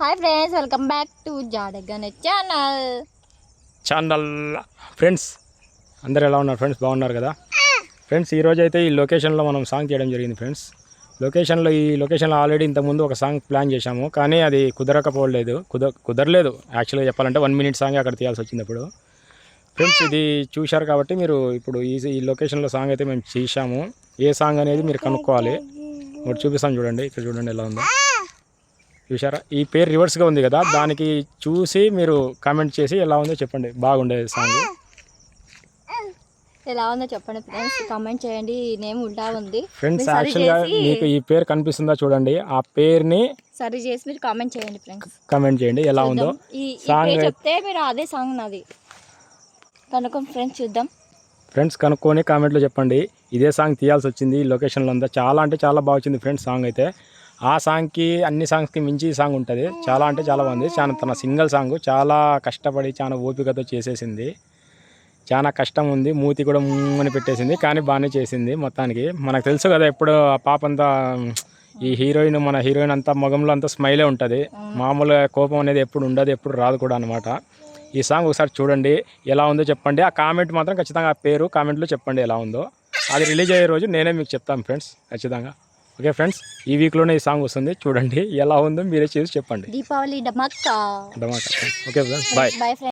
Hi friends welcome back to Jadagan channel. Channel. Friends అందరు ఎలా ఉన్నారు? ఫ్రెండ్స్ బాగున్నారు కదా? ఫ్రెండ్స్ ఈరోజు అయితే ఈ లొకేషన్లో మనం సాంగ్ చేయడం జరిగింది ఫ్రెండ్స్. లొకేషన్లో ఈ లొకేషన్లో ఆల్రెడీ ఇంతకుముందు ఒక సాంగ్ ప్లాన్ చేశాము కానీ అది కుదరకపోలేదు కుద కుదరలేదు. యాక్చువల్గా చెప్పాలంటే వన్ మినిట్ సాంగ్ అక్కడ తీయాల్సి వచ్చింది అప్పుడు ఫ్రెండ్స్ ఇది చూశారు కాబట్టి మీరు ఇప్పుడు ఈ ఈ లొకేషన్లో సాంగ్ అయితే మేము చేశాము. ఏ సాంగ్ అనేది మీరు కనుక్కోవాలి. ఒకటి చూపిస్తాం చూడండి. ఇక్కడ చూడండి ఎలా ఉందో. చూసారా ఈ పేరు రివర్స్గా ఉంది కదా దానికి చూసి మీరు కామెంట్ చేసి ఎలా ఉందో చెప్పండి. బాగుండేది సాంగ్ ఎలా ఉందో చెప్పండి ఫ్రెండ్స్ కామెంట్ చేయండి. నేమ్ ఉల్టా ఉంది. ఫ్రెండ్స్ యాక్చువల్గా మీకు ఈ పేరు కనిపిస్తుందా చూడండి. ఆ పేరుని సరి చేసి మీరు కామెంట్ చేయండి ఫ్రెండ్స్ కామెంట్ చేయండి. ఎలా ఉందో సాంగ్ చెప్తే మీరు అదే సాంగ్ నాది. కనుక ఫ్రెండ్స్ చూద్దాం. ఫ్రెండ్స్ కనుక్కొని కామెంట్లో చెప్పండి. ఇదే సాంగ్ తీయాల్సి వచ్చింది. ఈ లొకేషన్లో అంతా చాలా అంటే చాలా బాగా వచ్చింది ఫ్రెండ్స్ సాంగ్ అయితే. ఆ సాంగ్కి అన్ని సాంగ్స్కి మించి ఈ సాంగ్ ఉంటుంది. చాలా అంటే చాలా బాగుంది. చాలా తన సింగిల్ సాంగ్ చాలా కష్టపడి చాలా ఓపికతో చేసేసింది. చాలా కష్టం ఉంది. మూతి కూడా అని పెట్టేసింది. కానీ బాగానే చేసింది మొత్తానికి. మనకు తెలుసు కదా ఎప్పుడు ఆ పాప అంతా ఈ హీరోయిన్ మన హీరోయిన్ అంతా మొగంలో అంతా స్మైలే ఉంటుంది. మామూలుగా కోపం అనేది ఎప్పుడు ఉండదు ఎప్పుడు రాదు కూడా అనమాట ఈ సాంగ్ ఒకసారి చూడండి. ఎలా ఉందో చెప్పండి. ఆ కామెంట్ మాత్రం ఖచ్చితంగా ఆ పేరు కామెంట్లో చెప్పండి ఎలా ఉందో. అది రిలీజ్ అయ్యే రోజు నేనే మీకు చెప్తాను ఫ్రెండ్స్. ఖచ్చితంగా. ఓకే ఫ్రెండ్స్ ఈ వీక్లోనే ఈ సాంగ్ వస్తుంది. చూడండి ఎలా ఉందో మీరే చేసి చెప్పండి. Deepavali dhamaka. Okay friends bye. Bye